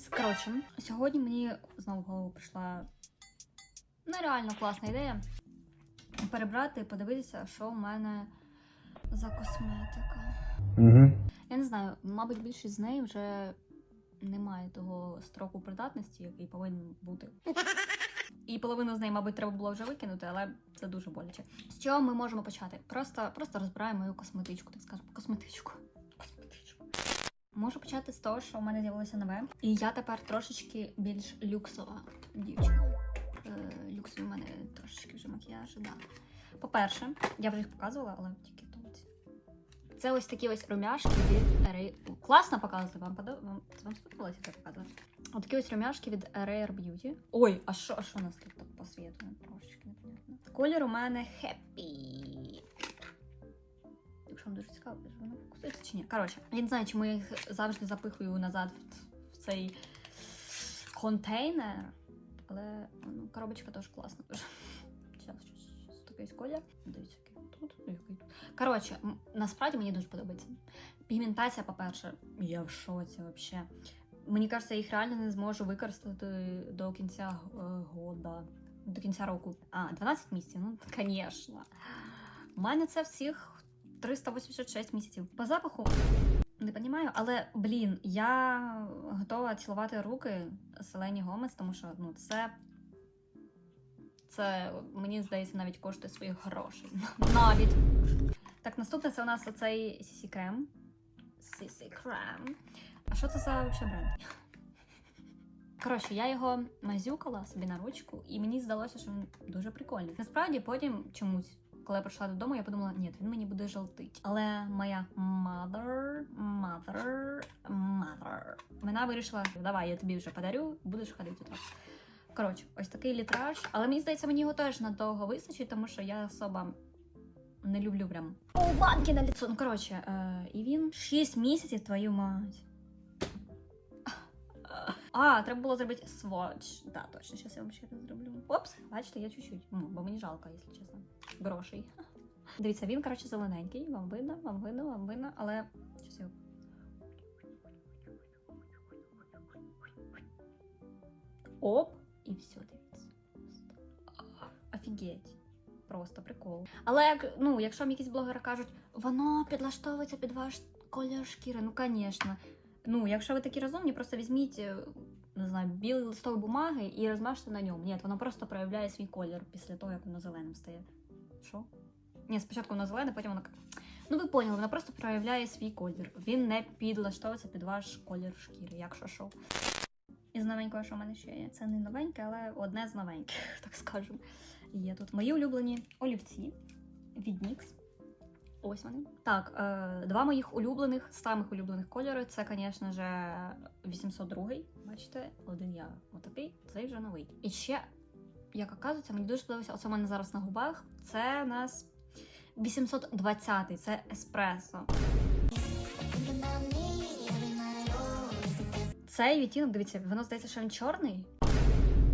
знайомитись. Коротше, сьогодні мені знову в голову прийшла нереально класна ідея перебрати і подивитися, що в мене за косметика. Угу. Я не знаю, мабуть, більшість з неї вже немає того строку придатності, який повинен бути. І половину з неї, мабуть, треба було вже викинути, але це дуже боляче. З чого ми можемо почати? Просто, просто розбираємо мою косметичку, так скажемо. Косметичку. Можу почати з того, що в мене з'явилося нове. І я тепер трошечки більш люксова дівчина. Е, люксові в мене трошечки вже макіяж, да. По-перше, я вже їх показувала, але тільки тут. Це ось такі ось румяшки від Ray... Класно показувати, вам подо... вам, вам сподобалося це показувати? Ось такі ось румяшки від Rare Beauty. Ой, а що, а що у нас тут по світу? Трошечки непонятно. Колір у мене Happy. Вам дуже цікаво, то воно фокусується чи ні. Коротше, я не знаю, чому я їх завжди запихую назад в, в цей контейнер. Але ну, коробочка теж класна. Дуже. Зараз, щось такий колір. Дивіться, який тут, який тут. Коротше, насправді мені дуже подобається. Пігментація, по-перше, я в шоці взагалі. Мені кажеться, я їх реально не зможу використати до кінця е, года, до кінця року. А, 12 місяців, ну, звісно. У мене це всіх 386 місяців. По запаху не розумію, але блін, я готова цілувати руки Селені Гомес, тому що ну, це. Це мені здається навіть коштує своїх грошей. Навіть. Так, наступне це у нас оцей CC крем. CC крем. А що це за вообще бренд? Коротше, я його мазюкала собі на ручку, і мені здалося, що він дуже прикольний. Насправді, потім чомусь, коли я прийшла додому, я подумала, ні, він мені буде жовтить. Але моя mother, mother, mother, вона вирішила, давай, я тобі вже подарю, будеш ходити тут. Коротше, ось такий літраж. Але мені здається, мені його теж надовго вистачить, тому що я особа не люблю прям. О, банки на лицо. Ну, коротше, е, і він 6 місяців, твою мать. А, треба було зробити сводч. Да, точно, зараз я вам ще раз зроблю. Опс, бачите, я чуть-чуть. Ну, бо мені жалко, якщо чесно. Грошей. Дивіться, він, коротше, зелененький. Вам видно, вам видно, вам видно, але. Оп, і все, дивіться. Офігеть. Просто прикол. Але як, ну, якщо якісь блогери кажуть, воно підлаштовується під ваш колір шкіри, ну, звісно. Ну, якщо ви такі розумні, просто візьміть, е, не знаю, білий листок бумаги і розмажте на ньому. Ні, воно просто проявляє свій колір після того, як воно зеленим стає. Що? Ні, спочатку воно зелене, потім воно. Ну, ви поняли, воно просто проявляє свій колір. Він не підлаштовується під ваш колір шкіри, якщо що. Із новенького, що в мене ще є. Це не новеньке, але одне з новеньких, так скажемо. Є тут мої улюблені олівці від NYX. Ось вони. Так, е, два моїх улюблених, самих улюблених кольори. Це, звісно ж, 802. Бачите, один я отакий, цей вже новий. І ще, як оказується, мені дуже подобається, оце в мене зараз на губах. Це у нас 820-й, це еспресо. Цей відтінок, дивіться, воно здається, що він чорний,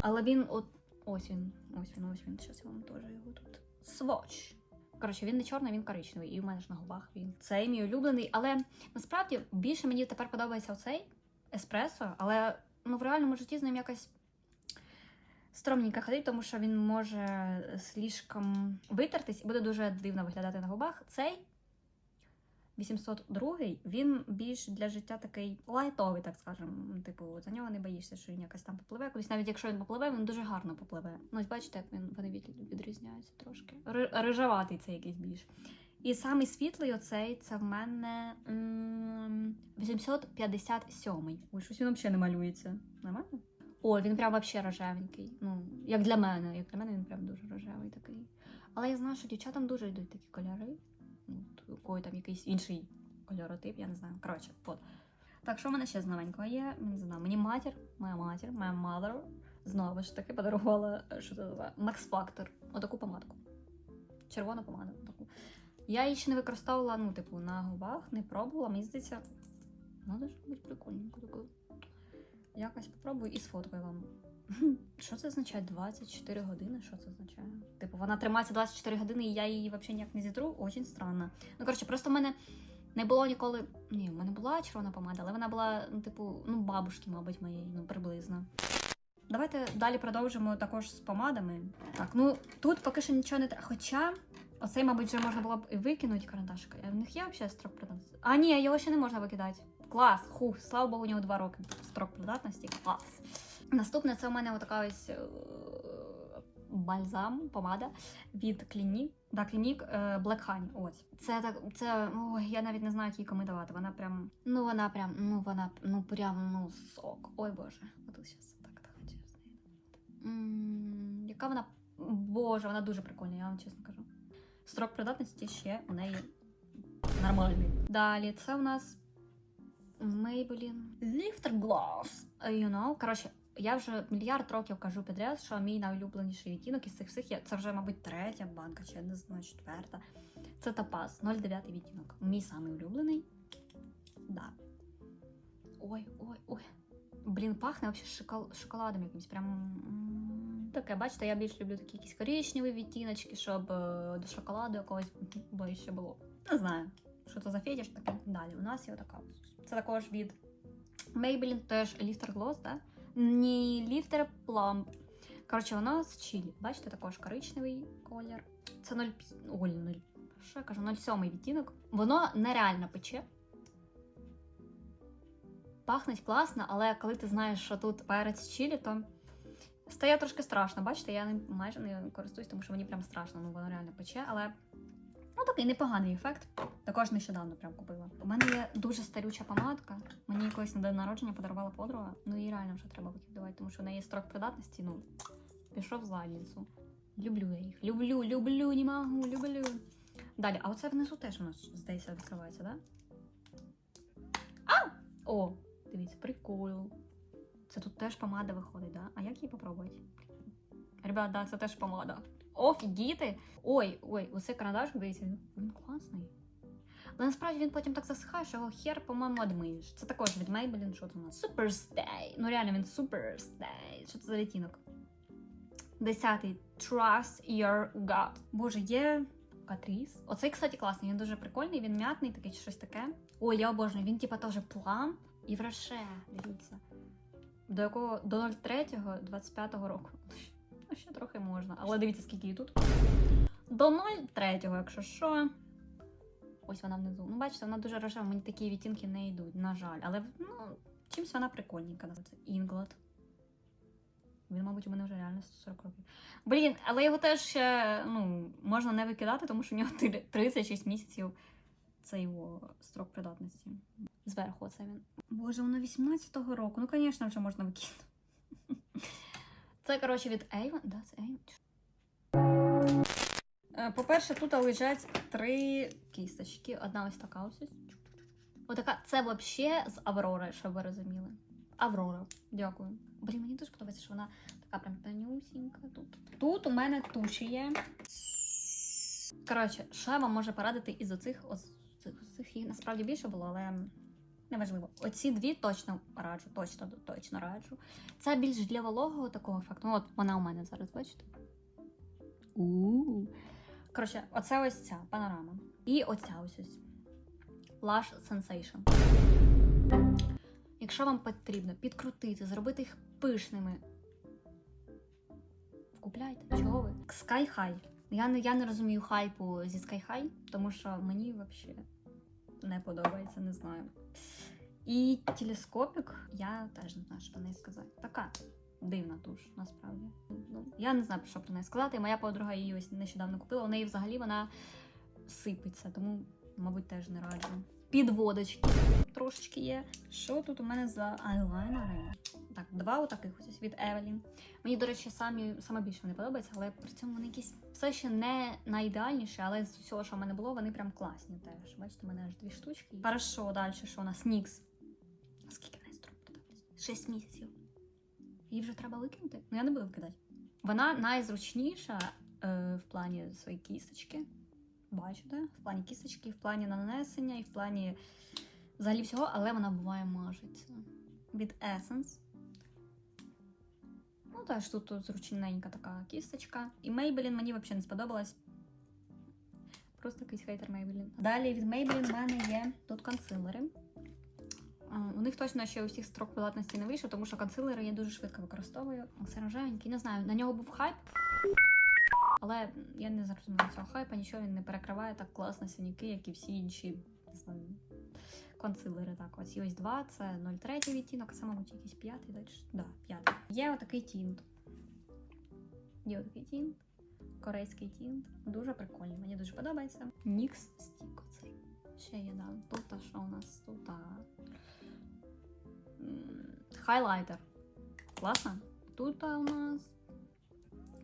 але він от. Ось він, ось він, ось він. Зараз я вам теж його тут. Сводч. Коротше, він не чорний, він коричневий. І у мене ж на губах він. Цей мій улюблений. Але насправді більше мені тепер подобається оцей еспресо, але ну, в реальному житті з ним якось стромненько ходить, тому що він може слишком витертись і буде дуже дивно виглядати на губах. Цей 802 він більш для життя такий лайтовий, так скажемо. Типу, за нього не боїшся, що він якось там попливе. Кудись, навіть якщо він попливе, він дуже гарно попливе. Ну, ось бачите, як він вони від- відрізняються трошки. Рижаватий це якийсь більш. І самий світлий оцей це в мене м, 857. Ой, щось він взагалі не малюється. Нормально? О, він прям взагалі рожевенький. Ну, як для мене. Як для мене він прям дуже рожевий такий. Але я знаю, що дівчатам дуже йдуть такі кольори. Ну, у кого там якийсь інший кольоротип, я не знаю. Коротше, от. Так, що в мене ще з новенького є? Не знаю. Мені матір, моя матір, моя mother, знову ж таки подарувала що це називає? Max Factor. Отаку помадку. Червону помаду. Таку. Я її ще не використовувала, ну, типу, на губах, не пробувала. Мені здається, вона дуже бути прикольненько таку. Якось попробую і сфоткаю вам. Що це означає 24 години? Що це означає? Типу, вона тримається 24 години, і я її взагалі ніяк не зітру. Очень странно. Ну, коротше, просто в мене Не було ніколи. Ні, в мене була червона помада, але вона була, ну, типу, ну, бабушки, мабуть, моєї, ну, приблизно. Давайте далі продовжимо також з помадами. Так, ну тут поки що нічого не треба. Хоча, оцей, мабуть, вже можна було б і викинути карандашик. А в них є взагалі строк придатності? А, ні, його ще не можна викидати. Клас, хух, слава Богу, у нього два роки. Строк придатності. Клас. Наступне це у мене отака ось е, бальзам, помада від Клінік. Да, Клінік е, Black Honey. Ось. Це так, це, ой, я навіть не знаю, як її коментувати. Вона прям, ну вона прям, ну вона, ну прям, ну сок. Ой Боже. От зараз так так хочу з нею. Яка вона, Боже, вона дуже прикольна, я вам чесно кажу. Строк придатності ще у неї нормальний. Далі, це у нас Maybelline Lifter Gloss. You know, коротше, я вже мільярд років кажу підряд, що мій найулюбленіший відтінок із цих всіх є. Це вже, мабуть, третя банка, чи я не знаю, четверта. Це Топаз, 09 відтінок. Мій самий улюблений. Да. Ой, ой, ой. Блін, пахне взагалі шокол... шоколадом якимось. Прям таке, бачите, я більш люблю такі якісь коричневі відтіночки, щоб е, до шоколаду якогось ближче було. Не знаю, що це за фетиш таке. Далі у нас є така. Це також від Maybelline теж Lifter Gloss, да? Ні, Lifter Plump. Коротше, воно з чилі. Бачите, також коричневий колір. Це 0, ой, 0, що я кажу, 0,7 відтінок. Воно нереально пече. Пахнуть класно, але коли ти знаєш, що тут перець чилі, то стає трошки страшно. Бачите, я майже не користуюсь, тому що мені прям страшно, ну воно реально пече, але такий непоганий ефект. Також нещодавно прям купила. У мене є дуже старюча помадка. Мені колись на день народження подарувала подруга. Ну і реально вже треба викидувати, тому що в неї є строк придатності. Ну пішов в задницю. Люблю я їх. Люблю, люблю, не можу, люблю. Далі, а оце внизу теж у нас здається відкривається, да? А! О, дивіться, прикол. Це тут теж помада виходить, да? А як її попробувати? Ребят, да, це теж помада. Офігіти! Ой, ой, оце карандаш, дивіться, він- класний. Але насправді він потім так засихає, що його хер, по-моєму, одмиєш. Це також від Maybelline, що це у нас? Superstay. Ну реально він Superstay. Що це за відтінок? Десятий. Trust your gut. Боже, є Катріс. Оцей, кстати, класний. Він дуже прикольний, він м'ятний, такий чи щось таке. Ой, я обожнюю. Він, типа, теж плам і вреше. Дивіться. До якого до 03-го 25-го року. Ну, ще трохи можна. Але дивіться, скільки її тут. До 03-го, якщо що. Ось вона внизу. Ну, бачите, вона дуже рожева, мені такі відтінки не йдуть, на жаль. Але ну, чимось вона прикольненька. Це Інглот. Він, мабуть, у мене вже реально 140 років. Блін, але його теж ну, можна не викидати, тому що в нього 36 місяців це його строк придатності. Зверху оце він. Боже, воно 18-го року. Ну, звісно, вже можна викинути. Це, коротше, від Avon. Да, це Avon. Е, По-перше, тут лежать три кісточки. Одна ось така ось. ось. Отака. Це взагалі з Аврори, щоб ви розуміли. Аврора. Дякую. Блін, мені дуже подобається, що вона така прям тонюсінька тут. Тут у мене туші є. Коротше, що я вам можу порадити із оцих ось цих, цих їх насправді більше було, але неважливо. Оці дві точно раджу, точно, точно раджу. Це більш для вологого такого ефекту. Ну, от вона у мене зараз, бачите? у Коротше, оце ось ця панорама. І оця ось ось. Lush Sensation. Якщо вам потрібно підкрутити, зробити їх пишними. Купляйте, чого ви? Sky High. Я не, я не розумію хайпу зі Sky High, тому що мені взагалі не подобається, не знаю. І телескопік, я теж не знаю, що про неї сказати. Така дивна туш, насправді. Ну, я не знаю, що про неї сказати. Моя подруга її ось нещодавно купила. У неї взагалі вона сипеться, тому, мабуть, теж не раджу. Підводочки трошечки є. Що тут у мене за айлайнери? Так, два отаких ось від Evelyn. Мені, до речі, самі саме більше вони подобаються, але при цьому вони якісь все ще не найідеальніші, але з усього, що в мене було, вони прям класні теж. Бачите, у мене аж дві штучки. Хорошо, далі що у нас Нікс. Скільки в неї подобається? Шість місяців. Її вже треба викинути? Ну я не буду викидати. Вона найзручніша е, в плані своєї кісточки. Бачите? В плані кісточки, в плані нанесення і в плані взагалі всього, але вона буває мажеться. Від Essence. Ну, теж тут, тут зручненька така кісточка. І Maybelline мені взагалі не сподобалась. Просто якийсь хейтер Maybelline. Далі від Maybelline в мене є тут консилери. У них точно ще усіх строк придатності не вийшов, тому що консилери я дуже швидко використовую. Рожевенький, не знаю, на нього був хайп. Але я не зрозуміла цього хайпа, нічого він не перекриває так класно синяки, як і всі інші не знаю, консилери. Так, оці ось два, це 03 відтінок, а це, мабуть, якийсь п'ятий, далі. Да, п'ятий. Є отакий тінт. Є отакий тінт. Корейський тінт. Дуже прикольний, мені дуже подобається. Нікс стік оцей. Ще є, да. Тут що у нас? Тут хайлайтер. Класно. Тут у нас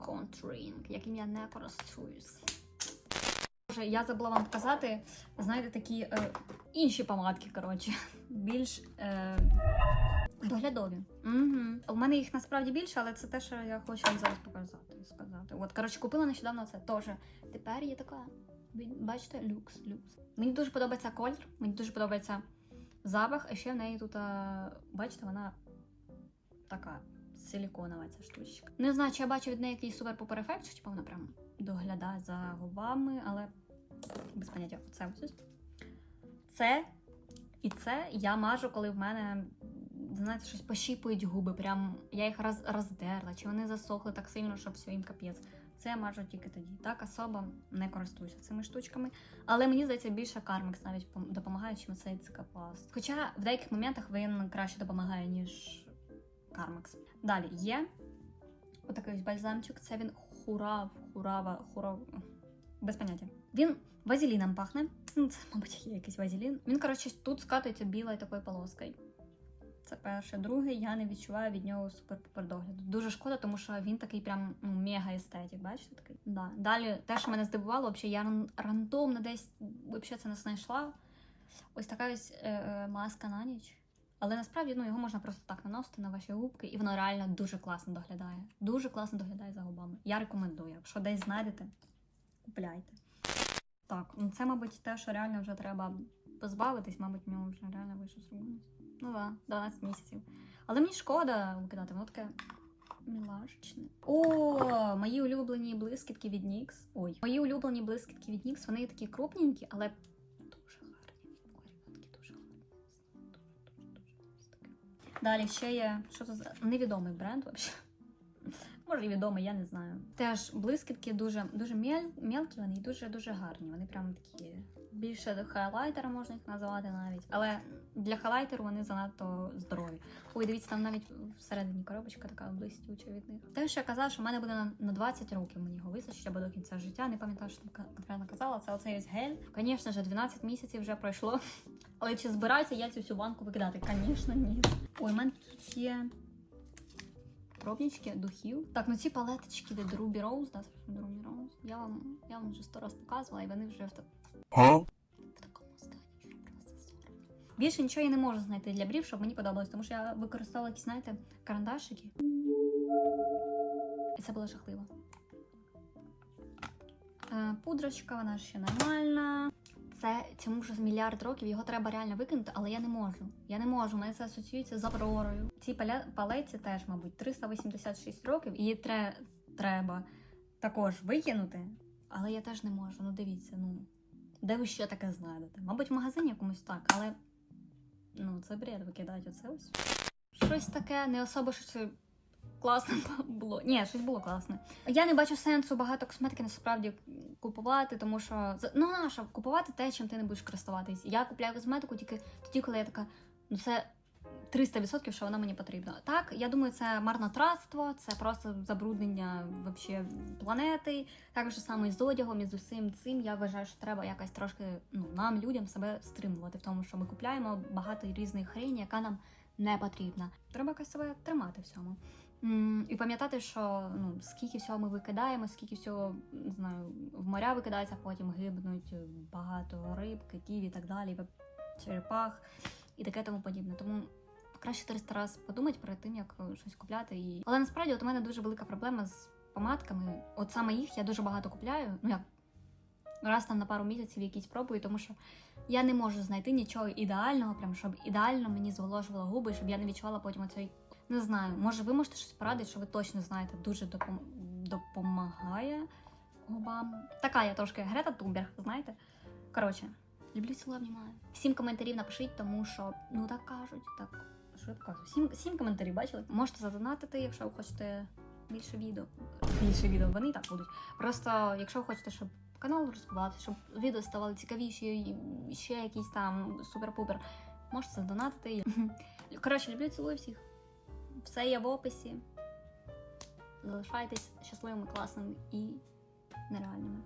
контуринг, яким я не користуюсь. Боже, я забула вам показати, знаєте, такі е, інші помадки, коротше, більш е, доглядові. Угу. У мене їх насправді більше, але це те, що я хочу вам зараз показати. сказати. От, коротше, купила нещодавно це теж. Тепер є така, бачите, люкс, люкс. Мені дуже подобається колір, мені дуже подобається запах, а ще в неї тут, а, бачите, вона така силіконова ця штучка. Не знаю, чи я бачу від неї якийсь супер ефект, чи типу вона прям доглядає за губами, але без поняття. Це ось. Це і це я мажу, коли в мене, знаєте, щось пощіпують губи. Прям я їх роз, роздерла, чи вони засохли так сильно, що все їм капець. Це я мажу тільки тоді. Так особо не користуюся цими штучками. Але мені здається, більше кармікс навіть допомагає, чим цей цикапласт. Хоча в деяких моментах він краще допомагає, ніж кармекс. Далі є отакий ось бальзамчик. Це він хурав, хурава, хурав. Без поняття. Він вазеліном пахне. Ну, це, мабуть, є якийсь вазелін. Він, коротше, тут скатується білою такою полоскою. Це перше. Друге, я не відчуваю від нього супер пупер догляду. Дуже шкода, тому що він такий прям ну, мега естетик. Бачите такий? Да. Далі, те, що мене здивувало, взагалі, я ран- рандомно десь взагалі це не знайшла. Ось така ось е, е, маска на ніч. Але насправді ну, його можна просто так наносити на ваші губки, і воно реально дуже класно доглядає. Дуже класно доглядає за губами. Я рекомендую. Якщо десь знайдете, купляйте. Так, ну це, мабуть, те, що реально вже треба позбавитись, мабуть, в ньому вже реально вийшов срок. Ну да, 12 місяців. Але мені шкода викидати, воно таке мілашечне. О, мої улюблені блискітки від NYX. Ой, мої улюблені блискітки від NYX, вони такі крупненькі, але Далі ще є, що це за невідомий бренд взагалі. Може відомий, я не знаю. Теж блискітки дуже, дуже мелкі вони і дуже дуже гарні. Вони прям такі більше до хайлайтера можна їх називати навіть. Але для хайлайтеру вони занадто здорові. Ой, дивіться, там навіть всередині коробочка така блистюча від них. Те, що я казала, що в мене буде на, на 20 років мені його вистачить або до кінця життя. Не пам'ятаю, що конкретно казала. Це оцей гель. Звісно ж, 12 місяців вже пройшло. Але чи збираюся я цю всю банку викидати? Звісно, ні. Ой, у мене тут є пробнички духів. Так, ну ці палеточки від Ruby Rose, да, Ruby Rose. Я вам, я вам вже сто раз показувала, і вони вже в, так, в такому стані, що просто соромно. Більше нічого я не можу знайти для брів, щоб мені подобалось, тому що я використовувала якісь, знаєте, карандашики. І це було жахливо. Е, Пудрочка, вона ще нормальна. Це цьому з мільярд років, його треба реально викинути, але я не можу. Я не можу, у мене це асоціюється з авророю. Цій палеці теж, мабуть, 386 років, її тре... треба також викинути. Але я теж не можу. Ну дивіться, ну де ви ще таке знайдете? Мабуть, в магазині якомусь так, але ну це бред викидати оце ось. Щось таке, не особо щось класне було. Ні, щось було класне. Я не бачу сенсу багато косметики насправді купувати, тому що ну на що купувати те, чим ти не будеш користуватись. Я купляю косметику тільки тоді, коли я така, ну це 300%, що вона мені потрібна. Так, я думаю, це марнотратство, це просто забруднення вообще планети. Так же саме з одягом, і з усім цим. Я вважаю, що треба якось трошки ну, нам, людям, себе стримувати в тому, що ми купляємо багато різної хрені, яка нам не потрібна. Треба якось себе тримати в цьому. І пам'ятати, що ну скільки всього ми викидаємо, скільки всього не знаю, в моря викидається, потім гибнуть багато риб, китів і так далі, черепах і таке тому подібне. Тому краще 300 раз подумати перед тим, як е, щось купляти. І... Але насправді от у мене дуже велика проблема з помадками. От саме їх я дуже багато купляю. Ну як раз там на пару місяців якісь пробую, тому що я не можу знайти нічого ідеального, прям щоб ідеально мені зволожувало губи, щоб я не відчувала потім оцей. Не знаю, може ви можете щось порадити, що ви точно знаєте, дуже допом... допомагає. губам. Така я трошки Грета Тумберг, знаєте? Коротше, люблю цілую, обнімаю. Сім коментарів напишіть, тому що ну так кажуть, так. Що я кажу? Сім, сім коментарів бачили? Можете задонатити, якщо ви хочете більше відео. Більше відео, вони і так будуть. Просто, якщо ви хочете, щоб канал розвивався, щоб відео ставали цікавіші, ще якісь там супер-пупер, можете задонатити. Коротше, люблю цілую всіх. Все є в описі. Залишайтесь щасливими, класними і нереальними.